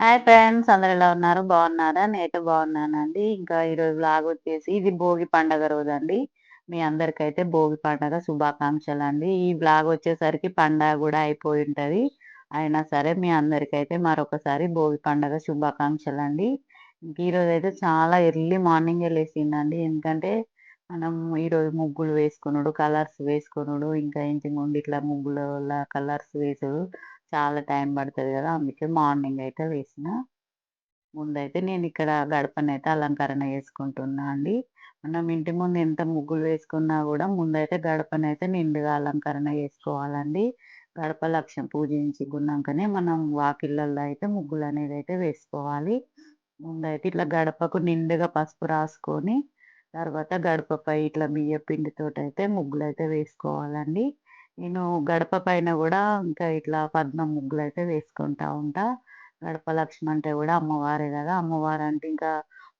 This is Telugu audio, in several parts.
హాయ్ ఫ్రెండ్స్ అందరు ఎలా ఉన్నారు? బాగున్నారా? నేనైతే బాగున్నానండి. ఇంకా ఈరోజు బ్లాగ్ వచ్చేసి ఇది భోగి పండగ రోజు అండి మీ అందరికైతే భోగి పండగ శుభాకాంక్షలు అండి ఈ బ్లాగ్ వచ్చేసరికి పండగ కూడా అయిపోయి ఉంటుంది. అయినా సరే మీ అందరికైతే మరొకసారి భోగి పండగ శుభాకాంక్షలు అండి ఈరోజు అయితే చాలా ఎర్లీ మార్నింగ్ లేచిందండి. ఎందుకంటే మనం ఈరోజు ముగ్గులు వేసుకున్నాడు కలర్స్ వేసుకున్నాడు ఇంకా ఇంటి ముందు ఇట్లా ముగ్గుల కలర్స్ వేసుడు. చాలా టైం పడుతుంది కదా అందుకే మార్నింగ్ అయితే వేసిన. ముందైతే నేను ఇక్కడ గడపనైతే అలంకరణ చేసుకుంటున్నా అండి. మనం ఇంటి ముందు ఎంత ముగ్గులు వేసుకున్నా కూడా ముందైతే గడపనైతే నిండుగా అలంకరణ చేసుకోవాలండి. గడప లక్ష్యం పూజించుకున్నాకనే మనం వాకిళ్ళల్లో అయితే ముగ్గులు అనేది అయితే వేసుకోవాలి. ముందైతే ఇట్లా గడపకు నిండుగా పసుపు రాసుకొని తర్వాత గడపపై ఇట్లా బియ్య పిండితోటి అయితే ముగ్గులు అయితే వేసుకోవాలండి. నేను గడప పైన కూడా ఇంకా ఇట్లా పద్మ ముగ్గులు అయితే వేసుకుంటా ఉంటా. గడప లక్ష్మి అంటే కూడా అమ్మవారే కదా. అమ్మవారు అంటే ఇంకా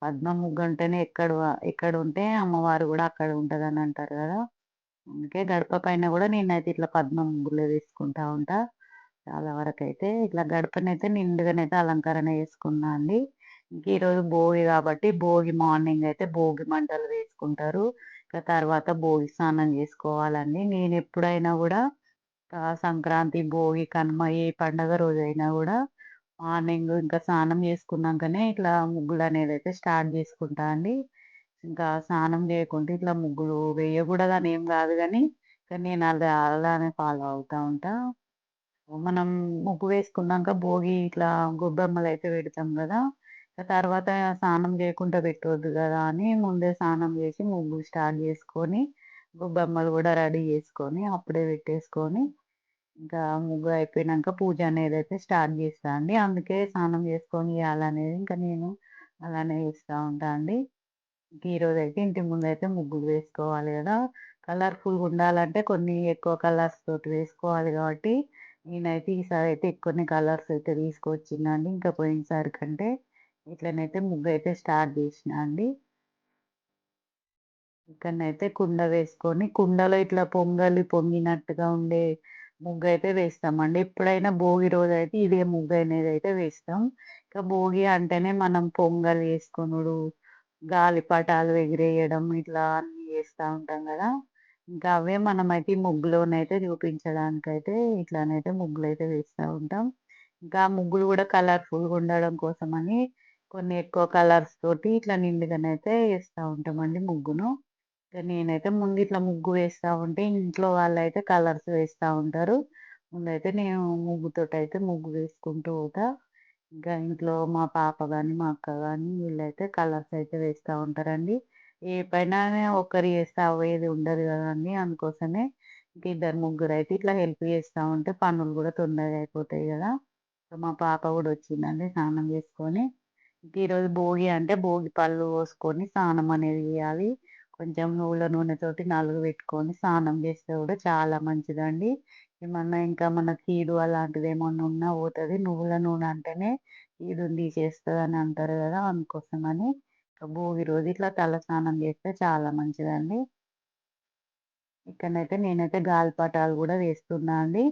పద్మ ముగ్గు అంటేనే ఎక్కడ ఎక్కడ ఉంటే అమ్మవారు కూడా అక్కడ ఉంటదని అంటారు కదా. అందుకే గడప పైన కూడా నేనైతే ఇట్లా పద్మ ముగ్గులు వేసుకుంటా ఉంటా. చాలా వరకు అయితే ఇట్లా గడపనైతే నిండుగానైతే అలంకరణ చేసుకున్నా అండి. ఇంక ఈరోజు భోగి కాబట్టి భోగి మార్నింగ్ అయితే భోగి మంటలు వేసుకుంటారు. ఇంకా తర్వాత భోగి స్నానం చేసుకోవాలండి. నేను ఎప్పుడైనా కూడా సంక్రాంతి భోగి కనుమ ఏ పండగ రోజైనా కూడా మార్నింగ్ ఇంకా స్నానం చేసుకున్నాకనే ఇట్లా ముగ్గులు అనేది అయితే స్టార్ట్ చేసుకుంటా అండి. ఇంకా స్నానం చేయకుండా ఇట్లా ముగ్గులు వేయకూడదు అని ఏం కాదు కానీ కానీ నేను అలా అలానే ఫాలో అవుతా ఉంటా. మనం ముగ్గు వేసుకున్నాక భోగి ఇట్లా గొబ్బెమ్మలు అయితే పెడతాం కదా తర్వాత స్నానం చేయకుండా పెట్టవద్దు కదా అని ముందే స్నానం చేసి ముగ్గు స్టార్ట్ చేసుకొని గొబ్బెమ్మలు కూడా రెడీ చేసుకొని అప్పుడే పెట్టేసుకొని ఇంకా ముగ్గు అయిపోయినాక పూజ అనేది అయితే స్టార్ట్ చేస్తా అండి. అందుకే స్నానం చేసుకొని చేయాలనేది ఇంకా నేను అలానే చేస్తూ ఉంటా అండి. ఈరోజు అయితే ఇంటి ముందు అయితే ముగ్గులు వేసుకోవాలి కదా. కలర్ఫుల్గా ఉండాలంటే కొన్ని ఎక్కువ కలర్స్ తోటి వేసుకోవాలి కాబట్టి నేనైతే ఈసారి అయితే ఎక్కువనే కలర్స్ అయితే తీసుకొచ్చిందండి ఇంకా పోయినసారి కంటే ఇట్లనైతే ముగ్గు అయితే స్టార్ట్ చేసిన అండి. ఇక్కడనైతే కుండ వేసుకొని కుండలో ఇట్లా పొంగలి పొంగినట్టుగా ఉండే ముగ్గు అయితే వేస్తామండి. ఎప్పుడైనా భోగి రోజు అయితే ఇదే ముగ్గు అనేది అయితే వేస్తాం. ఇంకా భోగి అంటేనే మనం పొంగల్ వేసుకొనుడు గాలిపటాలు ఎగిరేయడం ఇట్లా అన్ని చేస్తూ ఉంటాం కదా. ఇంకా అవే మనం అయితే ముగ్గులోనైతే చూపించడానికైతే ఇట్లానైతే ముగ్గులు అయితే వేస్తూ ఉంటాం. ఇంకా ముగ్గులు కూడా కలర్ఫుల్గా ఉండడం కోసమని కొన్ని ఎక్కువ కలర్స్ తోటి ఇట్లా నిండుగానైతే వేస్తూ ఉంటామండి ముగ్గును. నేనైతే ముందు ఇట్లా ముగ్గు వేస్తూ ఉంటే ఇంట్లో వాళ్ళు అయితే కలర్స్ వేస్తూ ఉంటారు. ముందైతే నేను ముగ్గుతోటి అయితే ముగ్గు వేసుకుంటూ పోతా. ఇంకా ఇంట్లో మా పాప కానీ మా అక్క కానీ వీళ్ళైతే కలర్స్ అయితే వేస్తూ ఉంటారండి. ఏ పైన ఒకరు చేస్తే అవ్వేది ఉండదు కదండి అందుకోసమే ఇంక ఇద్దరు ముగ్గురు అయితే ఇట్లా హెల్ప్ చేస్తూ ఉంటే పనులు కూడా తొందరగా అయిపోతాయి కదా. మా పాప కూడా వచ్చిందండి స్నానం చేసుకొని. ఈరోజు భోగి అంటే భోగి పళ్ళు పోసుకొని స్నానం అనేది చేయాలి. కొంచెం నువ్వుల నూనెతోటి నలుగు పెట్టుకొని స్నానం చేస్తే కూడా చాలా మంచిదండి. ఏమన్నా ఇంకా మన కీడు అలాంటిది ఏమన్నా ఉన్నా పోతుంది. నువ్వుల నూనె అంటేనే కీడుని తీసేస్తుంది అని అంటారు కదా అందుకోసమని భోగి రోజు ఇట్లా తల స్నానం చేస్తే చాలా మంచిదండి. ఇక్కడైతే నేనైతే గాలిపటాలు కూడా వేస్తున్నా అండి.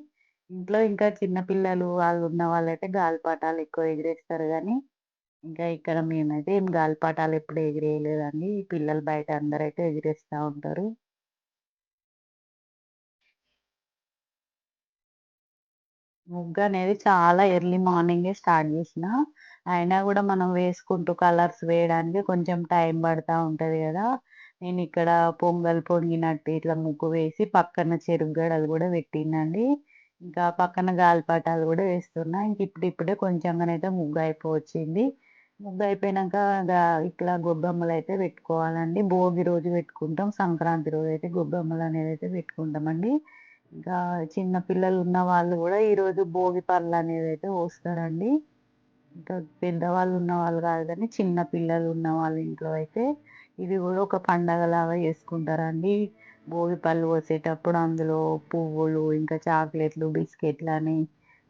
ఇంట్లో ఇంకా చిన్నపిల్లలు వాళ్ళు ఉన్న వాళ్ళైతే గాలిపటాలు ఎక్కువ ఎగిరేస్తారు కానీ ఇంకా ఇక్కడ మేమైతే ఏం గాలిపటాలు ఎప్పుడు ఎగిరేయలేదండి. పిల్లలు బయట అందరైతే ఎగిరేస్తూ ఉంటారు. ముగ్గు అనేది చాలా ఎర్లీ మార్నింగే స్టార్ట్ చేసిన. అయినా కూడా మనం వేసుకుంటూ కలర్స్ వేయడానికి కొంచెం టైం పడుతూ ఉంటుంది కదా. నేను ఇక్కడ పొంగల్ పొంగినట్టు ఇట్లా ముగ్గు వేసి పక్కన చెరుకు గడలు కూడా పెట్టినండి ఇంకా పక్కన గాలిపటాలు కూడా వేస్తున్నా. ఇంక ఇప్పుడు ఇప్పుడే కొంచెంగానైతే ముగ్గు అయిపోవచ్చింది ముగ్గు అయిపోయినాక ఇట్లా గొబ్బెమ్మలు అయితే పెట్టుకోవాలండి. భోగి రోజు పెట్టుకుంటాం సంక్రాంతి రోజు అయితే గొబ్బెమ్మలు అనేది అయితే పెట్టుకుంటామండి. ఇంకా చిన్న పిల్లలు ఉన్న వాళ్ళు కూడా ఈరోజు భోగి పళ్ళు అనేది అయితే పోస్తారండి. ఇంకా పెద్దవాళ్ళు ఉన్న వాళ్ళు కాదు కానీ చిన్న పిల్లలు ఉన్న వాళ్ళ ఇంట్లో అయితే ఇది కూడా ఒక పండగలాగా చేసుకుంటారండి. భోగి పళ్ళు పోసేటప్పుడు అందులో పువ్వులు ఇంకా చాక్లెట్లు బిస్కెట్లు అని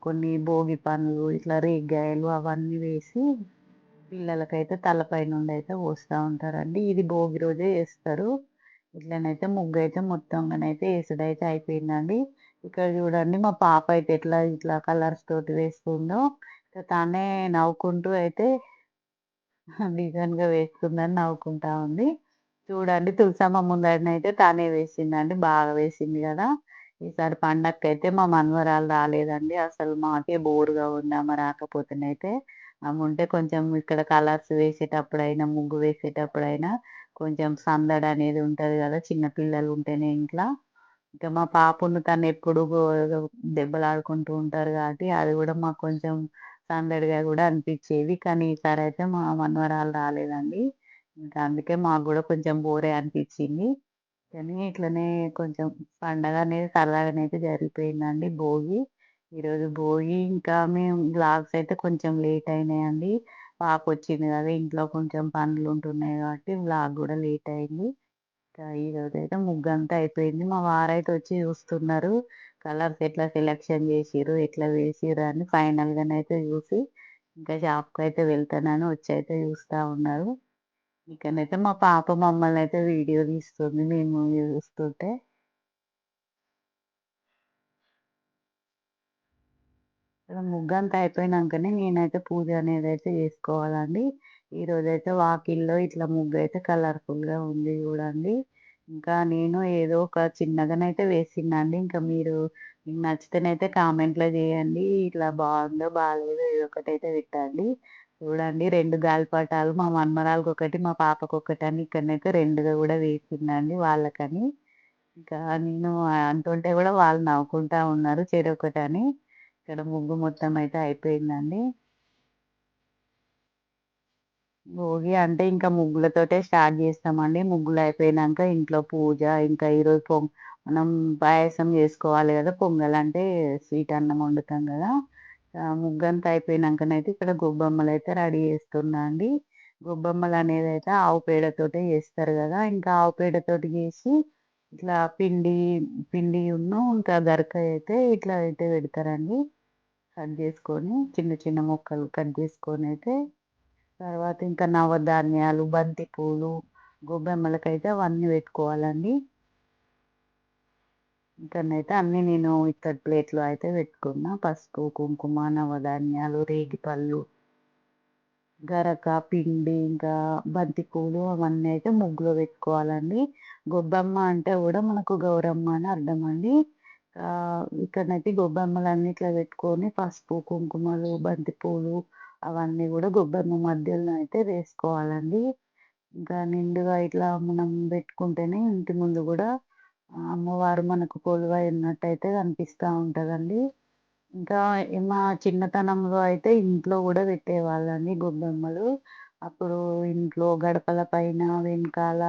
కొన్ని భోగి పండ్లు ఇట్లా రేగ్గాయలు అవన్నీ వేసి పిల్లలకైతే తలపై నుండి అయితే పోస్తూ ఉంటారండి ఇది భోగి రోజే వేస్తారు ఇట్లనైతే ముగ్గు అయితే మొత్తంగానైతే వేసుడైతే అయిపోయిందండి ఇక్కడ చూడండి మా పాప అయితే ఎట్లా ఇట్లా కలర్స్ తోటి వేస్తుందో తానే నవ్వుకుంటూ అయితే డిజైన్‌గా వేస్తుందని నవ్వుకుంటా ఉంది. చూడండి తులసమ్మ ముందటనైతే తనే వేసిందండి. బాగా వేసింది కదా ఈసారి పండగకైతే మా మనవరాలు రాలేదండి. అసలు మాకే బోరుగా ఉందామా రాకపోతేనైతే. అవి ఉంటే కొంచెం ఇక్కడ కలర్స్ వేసేటప్పుడైనా, ముగ్గు వేసేటప్పుడైనా కొంచెం సందడి అనేది ఉంటుంది చిన్న పిల్లలు ఉంటేనే ఇంట్లో ఇంకా మా పాపను తనెప్పుడు గో దెబ్బలాడుకుంటూ ఉంటారు కాబట్టి అది కూడా మాకు కొంచెం సందడిగా కూడా అనిపించేది కానీ ఈసారైతే మా మనవరాలు రాలేదండి. ఇంకా అందుకే మాకు కూడా కొంచెం బోరే అనిపించింది కానీ ఇట్లనే కొంచెం పండగ అనేది సరదాగానైతే జరిగిపోయిందండి భోగి. ఈరోజు పోయి ఇంకా మేము వ్లాగ్స్ అయితే కొంచెం లేట్ అయినాయండి. పాపొచ్చింది కదా ఇంట్లో కొంచెం పనులు ఉంటున్నాయి కాబట్టి వ్లాగ్ కూడా లేట్ అయింది. ఇంకా అయితే ముగ్గంతా అయిపోయింది. మా వారైతే వచ్చి చూస్తున్నారు. కలర్స్ ఎట్లా సెలెక్షన్ చేసిర్రు ఎట్లా వేసిర్రు అని ఫైనల్‌గానైతే చూసి ఇంకా షాప్కి అయితే వెళ్తానని అయితే చూస్తూ ఉన్నారు. ఇకనైతే మా పాప మమ్మల్ని అయితే వీడియో తీస్తుంది మేము చూస్తుంటే. ముగ్గంతా అయిపోయినాకనే నేనైతే పూజ అనేది అయితే చేసుకోవాలండి. ఈరోజైతే వాకిల్లో ఇట్లా ముగ్గు అయితే కలర్‌ఫుల్‌గా ఉంది చూడండి. ఇంకా నేను ఏదో ఒక చిన్నగానైతే వేసిందండి ఇంకా మీరు మీకు నచ్చితేనైతే కామెంట్‌లో చేయండి ఇట్లా బాగుందో బాలేదో ఏదో ఒకటైతే పెట్టండి. చూడండి రెండు గాలిపటాలు మా మనమరాలికొకటి, మా పాపకు ఒకటని ఇక్కడనైతే రెండుగా కూడా వేసిందండి వాళ్ళకని. ఇంకా నేను అంటుంటే కూడా వాళ్ళు నవ్వుకుంటా ఉన్నారు చెరొకటని. ఇక్కడ ముగ్గు మొత్తం అయితే అయిపోయిందండి. భోగి అంటే ఇంకా ముగ్గులతోటే స్టార్ట్ చేస్తామండి ముగ్గులు అయిపోయినాక ఇంట్లో పూజ, ఇంకా ఈరోజు పొ మనం పాయసం చేసుకోవాలి కదా పొంగల్ అంటే స్వీట్ అన్నం వండుతాం కదా ముగ్గంతా అయిపోయినాకనైతే ఇక్కడ అయితే రెడీ చేస్తున్నా అండి. గొబ్బెమ్మలు అనేది అయితే ఆవు పేడతోటే చేస్తారు కదా ఇంకా ఆవు పేడతోటి చేసి ఇట్లా పిండి పిండి ఉన్న ఇంకా గరకాయ అయితే ఇట్లా అయితే పెడతారండి. కట్ చేసుకొని చిన్న చిన్న ముక్కలు కట్ చేసుకొని అయితే తర్వాత ఇంకా నవధాన్యాలు, బంతి పూలు, గొబ్బెమ్మలకైతే అవన్నీ పెట్టుకోవాలండి. ఇంకనైతే అన్నీ నేను ఇక్కడ ప్లేట్‌లో అయితే పెట్టుకున్నా. పసుపు, కుంకుమ, నవధాన్యాలు, రేగిపళ్ళు, గరక, పిండి ఇంకా బంతి పూలు అవన్నీ అయితే ముగ్గులో పెట్టుకోవాలండి. గొబ్బెమ్మ అంటే కూడా మనకు గౌరమ్మ అని అర్థమండి. అండి ఇక్కడనైతే గొబ్బెమ్మలన్నీ ఇట్లా పెట్టుకొని పసుపు, కుంకుమలు, బంతిపూలు అవన్నీ కూడా గొబ్బెమ్మ మధ్యలో అయితే వేసుకోవాలండి. ఇంకా నిండుగా ఇట్లా మనం పెట్టుకుంటేనే ఇంటి ముందు కూడా అమ్మవారు మనకు కొలువై ఉన్నట్టయితే కనిపిస్తా ఉంటదండి. ఇంకా మా చిన్నతనంలో అయితే ఇంట్లో కూడా పెట్టేవాళ్ళండి గొబ్బెమ్మలు. అప్పుడు ఇంట్లో గడపల పైన, వెనకాల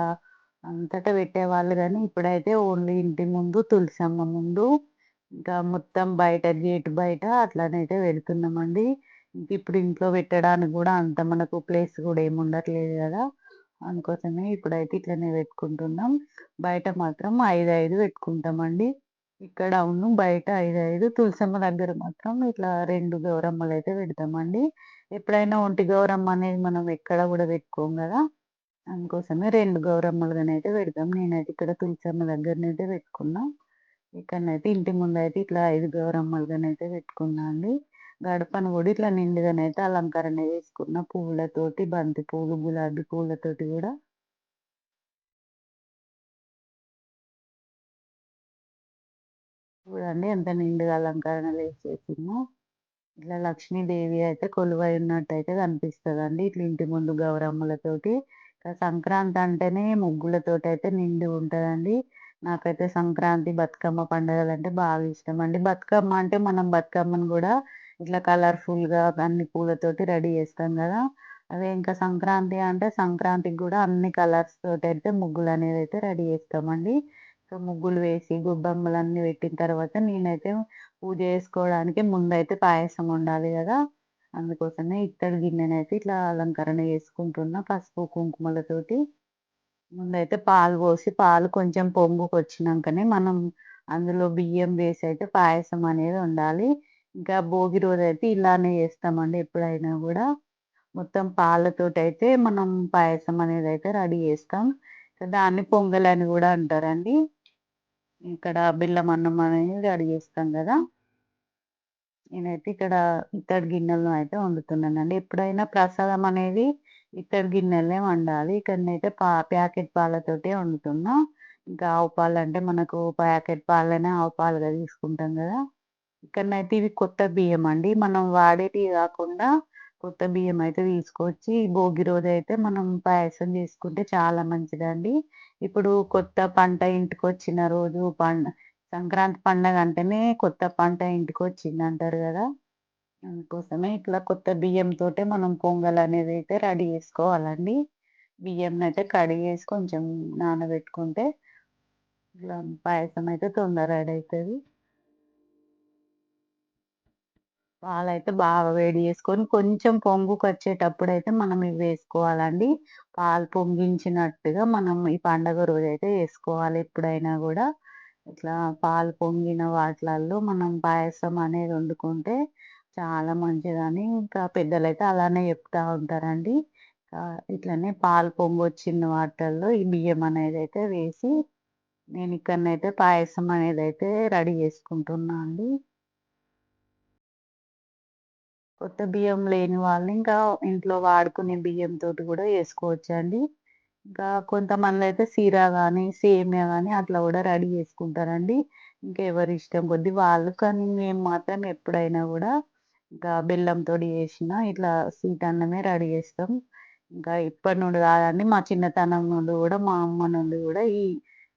అంతటా పెట్టేవాళ్ళు కానీ ఇప్పుడైతే ఓన్లీ ఇంటి ముందు, తులసమ్మ ముందు, ఇంకా మొత్తం బయట గేట్ బయట అట్లనైతే పెడుతున్నామండి. ఇంకిప్పుడు ఇంట్లో పెట్టడానికి కూడా అంత మనకు ప్లేస్ కూడా ఏమి ఉండట్లేదు అందుకోసమే ఇప్పుడైతే ఇట్లనే పెట్టుకుంటున్నాం. బయట మాత్రం 5, 5 పెట్టుకుంటామండి. ఇక్కడ ఉన్ను బయట 5, 5 తులసమ్మ దగ్గర మాత్రం ఇట్లా రెండు గౌరమ్మలు అయితే పెడతామండి. ఎప్పుడైనా ఒంటి గౌరమ్మ అనేది మనం ఎక్కడ కూడా పెట్టుకోం కదా అందుకోసమే రెండు గౌరమ్మలుగానైతే పెడతాం. నేనైతే ఇక్కడ తులసమ్మ దగ్గరనైతే పెట్టుకున్నా. ఇక్కడనైతే ఇంటి ముందైతే ఇట్లా ఐదు గౌరమ్మలుగానైతే పెట్టుకున్నా అండి. గడపను కూడా ఇట్లా నిండుగానైతే అలంకరణ చేసుకున్న పువ్వులతోటి, బంతి పూలు, గులాబీ పూలతోటి కూడా చూడండి ఎంత నిండుగా అలంకరణలు ఏసేసినో. ఇట్లా లక్ష్మీదేవి అయితే కొలువై ఉన్నట్టు అయితే కనిపిస్తుంది అండి ఇట్లా ఇంటి ముందు గౌరమ్మలతోటి. సంక్రాంతి అంటేనే ముగ్గులతోటైతే నిండి ఉంటుందండి. నాకైతే సంక్రాంతి, బతుకమ్మ పండుగలు అంటే బాగా ఇష్టం అండి బతుకమ్మ అంటే మనం బతుకమ్మను కూడా ఇట్లా కలర్‌ఫుల్‌గా అన్ని పూలతోటి రెడీ చేస్తాం కదా. అదే ఇంకా సంక్రాంతి అంటే సంక్రాంతికి కూడా అన్ని కలర్స్ తోట అయితే ముగ్గులు అనేది అయితే రెడీ చేస్తామండి. సో, ముగ్గులు వేసి గొబ్బెమ్మలన్నీ పెట్టిన తర్వాత నేనైతే పూజ చేసుకోవడానికి ముందైతే పాయసం ఉండాలి కదా. అందుకోసమే ఇత్తడి గిన్నెనైతే ఇట్లా అలంకరణ చేసుకుంటున్నా. పసుపు, కుంకుమలతోటి. ముందైతే పాలు పోసి పాలు కొంచెం పొంగుకొచ్చినంకనే మనం అందులో బియ్యం వేసి అయితే పాయసం అనేది ఉండాలి ఇంకా భోగి రోజైతే ఇలానే చేస్తామండి ఎప్పుడైనా కూడా. మొత్తం పాలతోటి అయితే మనం పాయసం అనేది అయితే రెడీ చేస్తాం. దాన్ని పొంగల్ అని కూడా అంటారండి. ఇక్కడ బెల్లం అన్నం అనేది రెడీ చేస్తాం కదా. నేనైతే ఇక్కడ ఇత్తడి గిన్నెలను అయితే వండుతున్నానండి. ఎప్పుడైనా ప్రసాదం అనేది ఇత్తడి గిన్నెలనే వండాలి. ఇక్కడనైతే పా ప్యాకెట్ పాలతోటే వండుతున్నా. ఇంకా ఆవు పాలంటే మనకు ప్యాకెట్ పాలనే ఆవు పాలుగా తీసుకుంటాం కదా ఇక్కడనైతే ఇవి కొత్త బియ్యం అండి. మనం వాడేటివి కాకుండా కొత్త బియ్యం అయితే తీసుకొచ్చి భోగి రోజు అయితే మనం పాయసం చేసుకుంటే చాలా మంచిదండి. ఇప్పుడు కొత్త పంట ఇంటికి వచ్చిన రోజు పం సంక్రాంతి పండగ అంటేనే కొత్త పంట ఇంటికి వచ్చింది అంటారు కదా అందుకోసమే ఇట్లా కొత్త బియ్యంతోటే మనం పొంగలనేదైతే రెడీ చేసుకోవాలండి. బియ్యంనైతే కడిగేసి కొంచెం నానబెట్టుకుంటే ఇట్లా పాయసం అయితే తొందర రెడీ పాలు పాలైతే బాగా వేడి చేసుకొని కొంచెం పొంగుకొచ్చేటప్పుడైతే మనం ఇవి వేసుకోవాలండి. పాలు పొంగించినట్టుగా మనం ఈ పండగ రోజైతే వేసుకోవాలి ఎప్పుడైనా కూడా ఇట్లా పాలు పొంగిన వాటిలల్లో మనం పాయసం అనేది వండుకుంటే చాలా మంచిదని ఇంకా పెద్దలైతే అలానే చెప్తా ఉంటారండి. ఇట్లనే పాలు పొంగొచ్చిన వాటిల్లో ఈ బియ్యం అనేది అయితే వేసి నేను ఇక్కడనైతే పాయసం అనేది అయితే రెడీ చేసుకుంటున్నా అండి. కొత్త బియ్యం లేని వాళ్ళు ఇంకా ఇంట్లో వాడుకునే బియ్యంతోటి గూడా చేసుకోవచ్చండి. ఇంకా కొంతమందైతే సీరా కానీ సేమియా కానీ అట్లా కూడా రెడీ చేసుకుంటారండి. ఇంకా ఎవరి ఇష్టం కొద్ది వాళ్ళు. కానీ మేము మాత్రం ఎప్పుడైనా కూడా ఇంకా బెల్లంతో చేసిన ఇట్లా స్వీట్ అన్నమే రెడీ చేస్తాం. ఇంకా ఇప్పటి నుండి కాదండి మా చిన్నతనం నుండి కూడా మా అమ్మ నుండి కూడా ఈ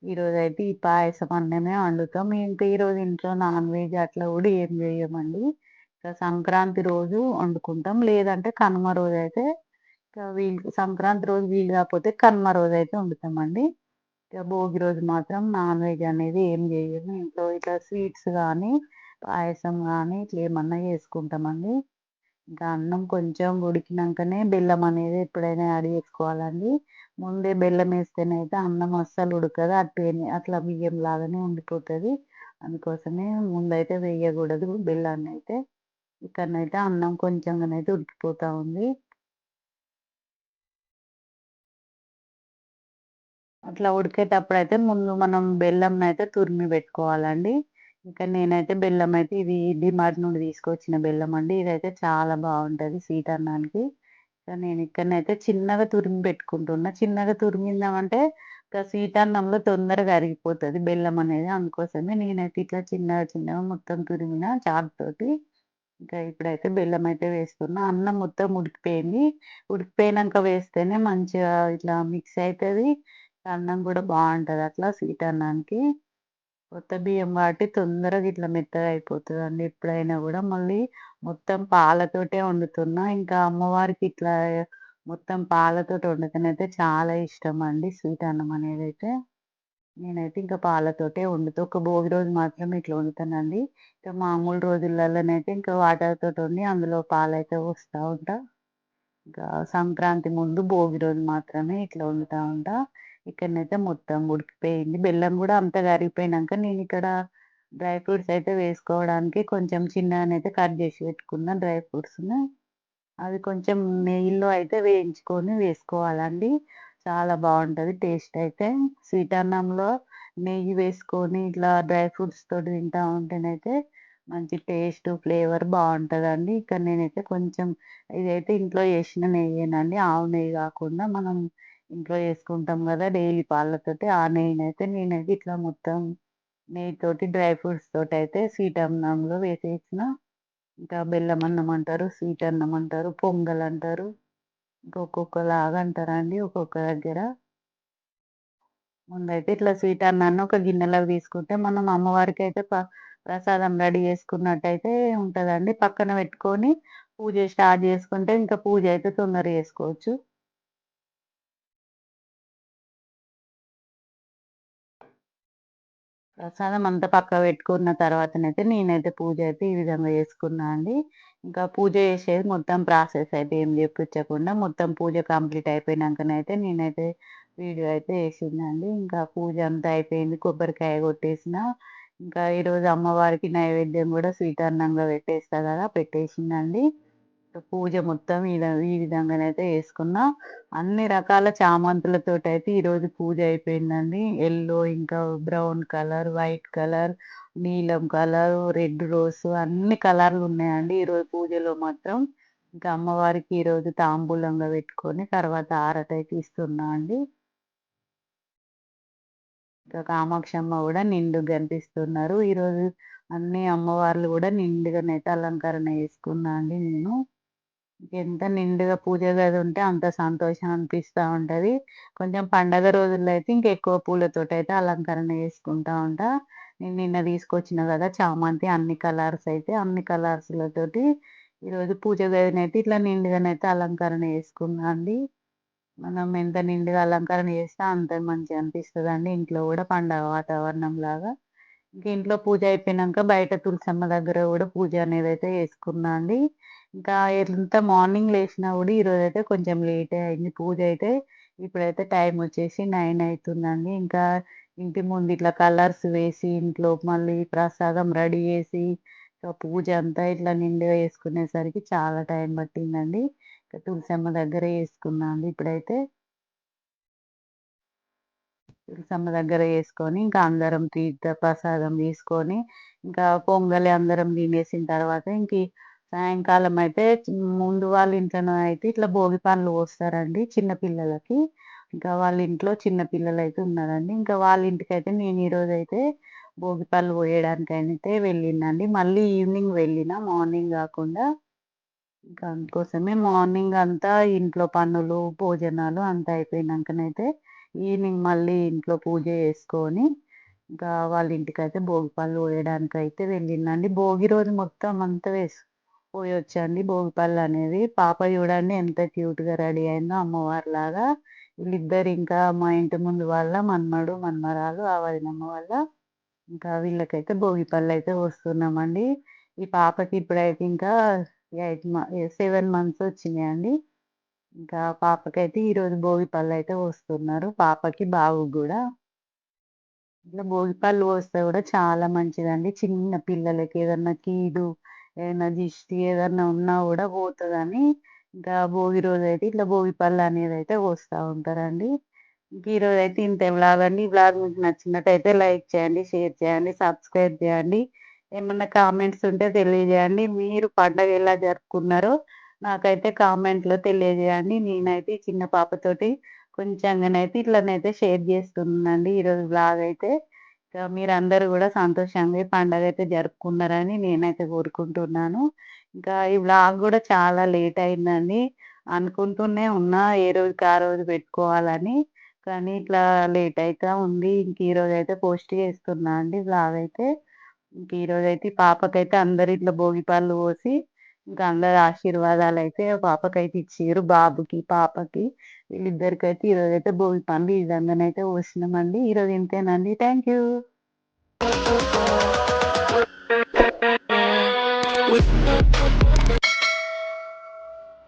ఈరోజైతే ఈ పాయసం అన్నమే వండుతాం. ఇంకా ఈరోజు ఇంట్లో నాన్ వెజ్ అట్లా కూడా ఏం చేయమండి ఇంకా సంక్రాంతి రోజు వండుకుంటాం. లేదంటే కనుమ రోజు అయితే వీలు సంక్రాంతి రోజు వీలు కాకపోతే కనుమ అయితే వండుతామండి. ఇక భోగి రోజు మాత్రం నాన్ వెజ్ అనేది ఏం చేయము ఇంట్లో ఇట్లా స్వీట్స్ కానీ పాయసం కానీ ఇట్లా ఏమన్నా చేసుకుంటామండి. ఇంకా అన్నం కొంచెం ఉడికినాకనే బెల్లం అనేది ఎప్పుడైనా యాడ్ చేసుకోవాలండి. ముందే బెల్లం ఏస్తేనైతే అన్నం అస్సలు ఉడకదు. అట్టిగానే అట్లా బియ్యం లాగానే ఉండిపోతుంది అందుకోసమే ముందైతే వేయకూడదు బెల్లాన్ని అయితే ఇక్కడనైతే అన్నం కొంచెంగానైతే ఉడికిపోతా ఉంది. అట్లా ఉడికేటప్పుడు అయితే ముందు మనం బెల్లం అయితే తురిమి పెట్టుకోవాలండి. ఇంకా నేనైతే బెల్లం అయితే ఇది డిమార్ట్ నుండి తీసుకొచ్చిన బెల్లం అండి. ఇదైతే చాలా బాగుంటుంది స్వీట్ అన్నానికి. నేను ఇక్కడనైతే చిన్నగా తురిమి పెట్టుకుంటున్నా. చిన్నగా తురిమిందామంటే ఇంకా స్వీట్ అన్నంలో తొందరగా అరిగిపోతుంది బెల్లం అనేది. అందుకోసమే నేనైతే ఇట్లా చిన్నగా చిన్నగా మొత్తం తురిమిన చాకుతోటి. ఇంకా ఇప్పుడైతే బెల్లం అయితే వేస్తున్నా. అన్నం మొత్తం ఉడికిపోయింది. ఉడికిపోయినాక వేస్తేనే మంచిగా ఇట్లా మిక్స్ అవుతుంది అన్నం కూడా బాగుంటుంది అట్లా స్వీట్ అన్నానికి. కొత్త బియ్యం కాబట్టి తొందరగా ఇట్లా మెత్తగా అయిపోతదండి. ఎప్పుడైనా కూడా మళ్ళీ మొత్తం పాలతోటే వండుతున్నా. ఇంకా అమ్మవారికి ఇట్లా మొత్తం పాలతోటి వండుతనైతే చాలా ఇష్టం అండి స్వీట్ అన్నం అనేది అయితే నేనైతే ఇంకా పాలతోటే వండుతూ ఒక భోగి రోజు మాత్రమే ఇట్లా వండుతానండి. ఇంకా మామూలు రోజులలోనైతే ఇంకా వాటర్తో వండి అందులో పాలైతే వస్తూ ఉంటా. ఇంకా సంక్రాంతి ముందు భోగి రోజు మాత్రమే ఇట్లా వండుతా ఉంటా. ఇక్కడనైతే మొత్తం ఉడికిపోయింది. బెల్లం కూడా అంత కరిగిపోయినాక నేను ఇక్కడ డ్రై ఫ్రూట్స్ అయితే వేసుకోవడానికి కొంచెం చిన్నగానైతే కట్ చేసి పెట్టుకున్న డ్రై ఫ్రూట్స్‌ని. అవి కొంచెం నెయ్యిలో అయితే వేయించుకొని వేసుకోవాలండి. చాలా బాగుంటుంది టేస్ట్ అయితే. స్వీట్ అన్నంలో నెయ్యి వేసుకొని ఇట్లా డ్రై ఫ్రూట్స్ తోటి తింటా ఉంటేనైతే మంచి టేస్ట్, ఫ్లేవర్ బాగుంటుందండి ఇక్కడ నేనైతే కొంచెం ఇదైతే ఇంట్లో చేసిన నెయ్యేనండి. ఆవు నెయ్యి కాకుండా మనం ఇంట్లో చేసుకుంటాం కదా డైలీ పాలతోటి ఆ నెయ్యినైతే నేనైతే ఇట్లా మొత్తం నెయ్యితోటి డ్రై ఫ్రూట్స్ తోటి అయితే స్వీట్ అన్నంలో వేసేసిన. ఇంకా బెల్లం అన్నం అంటారు, స్వీట్ అన్నం అంటారు, పొంగల్ అంటారు. ఇంకా ఒక్కొక్కలాగా అంటారండి ఒక్కొక్క దగ్గర. ముందైతే ఇట్లా స్వీట్ అన్నాన్ని ఒక గిన్నెలోకి తీసుకుంటే మనం అమ్మవారికి అయితే ప్రసాదం రెడీ చేసుకున్నట్టయితే ఉంటుందండి పక్కన పెట్టుకొని పూజ స్టార్ట్ చేసుకుంటే ఇంకా పూజ అయితే తొందరగా చేసుకోవచ్చు. ప్రసాదం అంతా పక్క పెట్టుకున్న తర్వాతనైతే నేనైతే పూజ అయితే ఈ విధంగా చేసుకున్నా అండి. ఇంకా పూజ చేసేది మొత్తం ప్రాసెస్ అయితే ఏం చెప్పించకుండా మొత్తం పూజ కంప్లీట్ అయిపోయినాకనైతే నేనైతే వీడియో అయితే వేసిందండి ఇంకా పూజ అంతా అయిపోయింది. కొబ్బరికాయ కొట్టేసిన. ఇంకా ఈరోజు అమ్మవారికి నైవేద్యం కూడా స్వీట్ అన్నంగా పెట్టేస్తా కదా పెట్టేసిందండి పూజ మొత్తం ఇద ఈ విధంగానైతే చేసుకున్నా. అన్ని రకాల చామంతులతో అయితే ఈరోజు పూజ అయిపోయిందండి. ఎల్లో ఇంకా బ్రౌన్ కలర్, వైట్ కలర్ నీలం కలర్ రెడ్ రోసు అన్ని కలర్లు ఉన్నాయండి ఈరోజు పూజలో మాత్రం. ఇంకా అమ్మవారికి ఈరోజు తాంబూలంగా పెట్టుకొని తర్వాత హారతయితే ఇస్తున్నా అండి. ఇంకా కామాక్షమ్మ కూడా నిండుగా కనిపిస్తున్నారు. ఈరోజు అన్ని అమ్మవార్లు కూడా నిండుగానైతే అలంకరణ చేసుకున్నా అండి నేను. ఎంత నిండుగా పూజ గది ఉంటే అంత సంతోషం అనిపిస్తూ ఉంటుంది కొంచెం పండగ రోజుల్లో అయితే ఇంకెక్కువ పూలతోటయితే అలంకరణ చేసుకుంటా ఉంటా. నేను నిన్న తీసుకొచ్చిన కదా చామంతి అన్ని కలర్స్ అయితే అన్ని కలర్స్‌లతోటి ఈరోజు పూజ గదినైతే ఇట్లా నిండుగానైతే అలంకరణ చేసుకున్నా అండి. మనం ఎంత నిండుగా అలంకరణ చేస్తే అంత మంచిగా అండి ఇంట్లో కూడా పండగ వాతావరణంలాగా. ఇంక ఇంట్లో పూజ అయిపోయినాక బయట తులసమ్మ దగ్గర కూడా పూజ అనేది అయితే చేసుకున్నా అండి. ఇంకా ఎంత మార్నింగ్ లేచినా కూడా ఈరోజు అయితే కొంచెం లేటే అయింది పూజ అయితే. ఇప్పుడైతే టైం వచ్చేసి నైన్ అవుతుందండి ఇంకా ఇంటి ముందు ఇట్లా కలర్స్ వేసి, ఇంట్లో మళ్ళీ ప్రసాదం రెడీ చేసి, పూజ అంతా ఇట్లా నిండుగా వేసుకునేసరికి చాలా టైం పట్టిందండి. ఇంకా తులసమ్మ దగ్గర చేసుకున్నా అండి ఇప్పుడైతే. తులసమ్మ దగ్గర వేసుకొని ఇంకా అందరం తీర్థ ప్రసాదం తీసుకొని, ఇంకా పొంగలి అందరం తినేసిన తర్వాత ఇంక సాయంకాలం అయితే ముందు వాళ్ళ ఇంట్లోనో అయితే ఇట్లా భోగి పండ్లు పోస్తారండి చిన్న పిల్లలకి. ఇంకా వాళ్ళ ఇంట్లో చిన్న అయితే ఉన్నారండి. ఇంకా వాళ్ళ ఇంటికైతే నేను ఈరోజైతే భోగి పళ్ళు పోయడానికైతే వెళ్ళినండి. మళ్ళీ ఈవినింగ్ వెళ్ళిన మార్నింగ్ కాకుండా ఇంకా అందుకోసమే మార్నింగ్ అంతా ఇంట్లో పనులు, భోజనాలు అంతా అయిపోయినాకనైతే ఈవినింగ్ మళ్ళీ ఇంట్లో పూజ చేసుకొని, ఇంకా వాళ్ళ ఇంటికైతే భోగి పళ్ళు పోయడానికైతే వెళ్ళినండి. భోగి రోజు మొత్తం అంతా వేసి పోయొచ్చండి భోగిపళ్ళు అనేది పాప చూడండి ఎంత క్యూట్‌గా రెడీ అయిందో అమ్మవారిలాగా. వీళ్ళిద్దరు ఇంకా మా ఇంటి ముందు వాళ్ళ మన్మడు మన్మరాలు ఆ వదినమ్మ వాళ్ళ ఇంకా వీళ్ళకైతే భోగిపల్లి అయితే వస్తున్నామండి ఈ పాపకి ఇప్పుడైతే ఇంకా ఎయిట్ సెవెన్ మంత్స్ వచ్చినాయండి. ఇంకా పాపకైతే ఈరోజు భోగి అయితే వస్తున్నారు పాపకి, బావు కూడా ఇట్లా భోగిపళ్ళు వస్తే కూడా చాలా మంచిదండి. చిన్న పిల్లలకి ఏదన్నా కీడు, ఏదైనా దిష్టి ఏదన్నా ఉన్నా కూడా పోతుందని ఇంకా భోగి రోజు అయితే ఇట్లా భోగి పళ్ళు అనేది అయితే పోస్తూ ఉంటారండి. ఇంక ఈరోజైతే ఇంత బ్లాగ్ అండి. ఈ వ్లాగ్ మీకు నచ్చినట్టయితే లైక్ చేయండి, షేర్ చేయండి, సబ్స్క్రైబ్ చేయండి. ఏమన్నా కామెంట్స్ ఉంటే తెలియజేయండి. మీరు పండగ ఎలా జరుపుకున్నారో నాకైతే కామెంట్‌లో తెలియజేయండి. నేనైతే చిన్న పాపతోటి కొంచెంగానైతే ఇట్లనైతే షేర్ చేస్తున్నానండి ఈరోజు బ్లాగ్ అయితే. మీరందరూ కూడా సంతోషంగా ఈ అయితే జరుపుకున్నారని నేనైతే కోరుకుంటున్నాను. ఇంకా ఈ వ్లాగ్ కూడా చాలా లేట్ అయిందండి. అనుకుంటూనే ఉన్నా ఏ రోజుకి ఆ రోజు పెట్టుకోవాలని. కానీ ఇట్లా లేట్ అయితే ఉంది. ఇంక ఈరోజైతే పోస్ట్ చేస్తున్నా అండి వ్లాగ్ అయితే. ఇంక ఈరోజైతే అయితే పాపకైతే అందరూ ఇట్లా భోగి పళ్ళు పోసి, ఇంకా అందరి అయితే పాపకైతే ఇచ్చిర్రు. బాబుకి, పాపకి వీళ్ళిద్దరికైతే అయితే భోగి పండ్లు ఈ విధంగానైతే పోసినామండి. ఈరోజు ఇంతేనండి. Thank you.